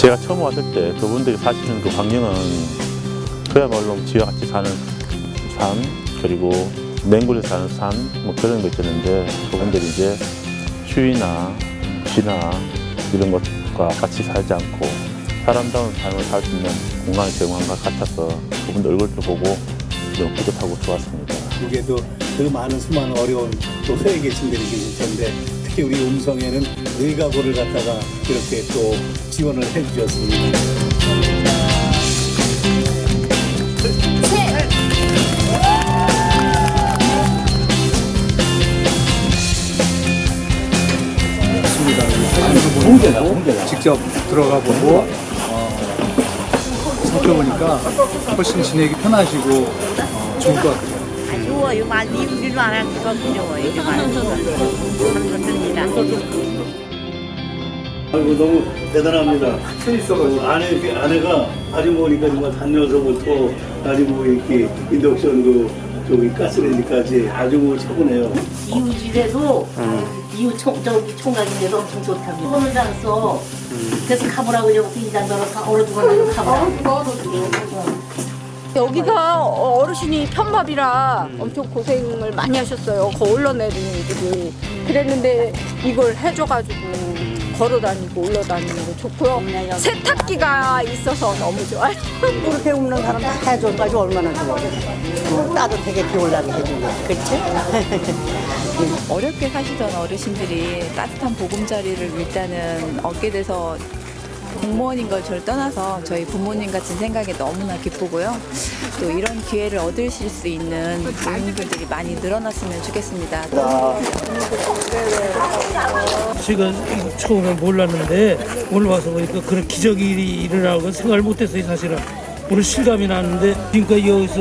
제가 처음 왔을 때 그분들이 사시는 그 환경은 그야말로 지와 같이 사는 삶 그리고 맹굴에 사는 삶뭐 그런 거 있었는데 그분들이 이제 추위나 비나 이런 것과 같이 살지 않고 사람다운 삶을 살 수 있는 공간을 제공한 것 같아서 그분들 얼굴도 보고 너무 뿌듯하고 좋았습니다. 북에도 그 많은 수많은 어려운 또 소외 계층들이 계실 텐데 특히 우리 음성에는 늙가고를 갖다가 이렇게 또 지원을 해주셨습니다. 봉제다, 직접 들어가 보고 어, 살펴보니까 훨씬 지내기 편하시고 어, 좋을 것 같아요. 좋아요. 말 이웃일 만한 거거든요. 이제. 하는 것들입니다. 아이고 너무 대단합니다. 어, 아내 아내가 아주머니까 정말 다녀서부터 아주머 이렇게 인덕션도 저기 가스레인지까지 아주 뭐 최고네요. 이웃 집에도 이웃 총, 저기 총각인데도 엄청 좋다고. 돈을 안 써. 그래서 가보라고 이제부터 이장 넣어서 어느 두번 가보라고. 여기가 어르신이 편밥이라 엄청 고생을 많이 하셨어요. 거 올라내리는 분이. 그랬는데 이걸 해줘가지고 걸어다니고 올라다니는 거 좋고요. 세탁기가 있어서 너무 좋아요. 물 배우는 사람 다 해줘가지고 얼마나 좋아. 어, 따뜻하게 비올라게 해주고. 그렇지? 어렵게 사시던 어르신들이 따뜻한 보금자리를 일단은 얻게 돼서 공무원인 걸 저를 떠나서 저희 부모님 같은 생각에 너무나 기쁘고요. 또 이런 기회를 얻으실 수 있는 노인분들이 많이 늘어났으면 좋겠습니다. 제가 처음에 몰랐는데 오늘 와서 보니까 그런 기적이 일어나고 생각을 못했어요 사실은 오늘 실감이 나는데 지금까지 여기서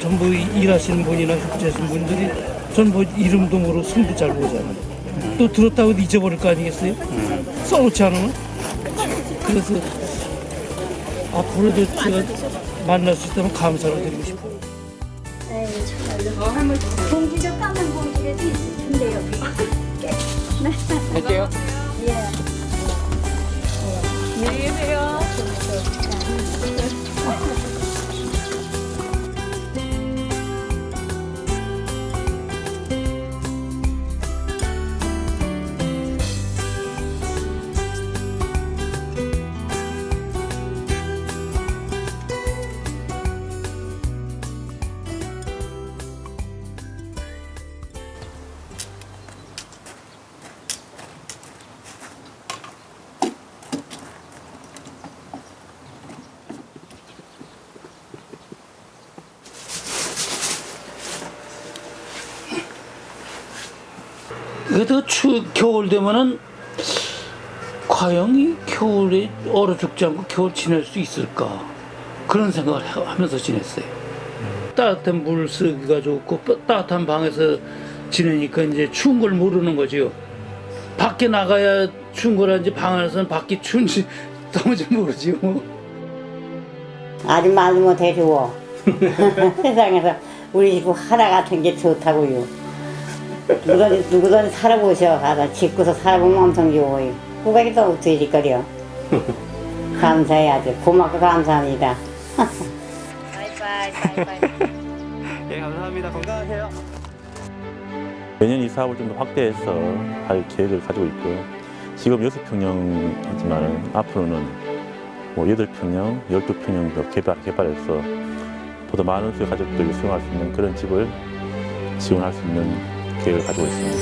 전부 일하시는 분이나 협조하시는 분들이 전부 이름도 모르고 성도 잘 모르잖아요 또 들었다고 잊어버릴 거 아니겠어요? 써놓지 않으면 그래서 앞으로도 제가 만날 수 있다면 감사를 드리고 싶어요 봉지가 까만 봉지라도 있을 텐데 여기. 할게요 안녕히 계세요. 그래도 추 겨울 되면은 과연 이 겨울에 얼어 죽지 않고 겨울 지낼 수 있을까 그런 생각을 해- 하면서 지냈어요. 따뜻한 물 쓰기가 좋고 따- 따뜻한 방에서 지내니까 이제 추운 걸 모르는 거죠. 밖에 나가야 추운 거라는지 방 안에서는 밖이 추운지 도무지 모르지 뭐. 아주 말도 못해 좋아. 세상에서 우리 집 하나 같은 게 좋다고요. 누구든, 누구든 살아보셔. 가서 짓고서 살아보면 엄청 좋아요. 후각이 또 어떻게 짓거려. 감사해 아주. 고맙고 감사합니다. 바이바이, 바이바이. 매년 이 사업을 좀 더 확대해서 할 계획을 가지고 있고요. 지금 여섯 평형이지만 앞으로는 뭐 여덟 평형, 열두 평형 더 개발 개발해서 보다 많은 수의 가족들이 수용할 수 있는 그런 집을 지원할 수 있는 계획을 가지고 있습니다.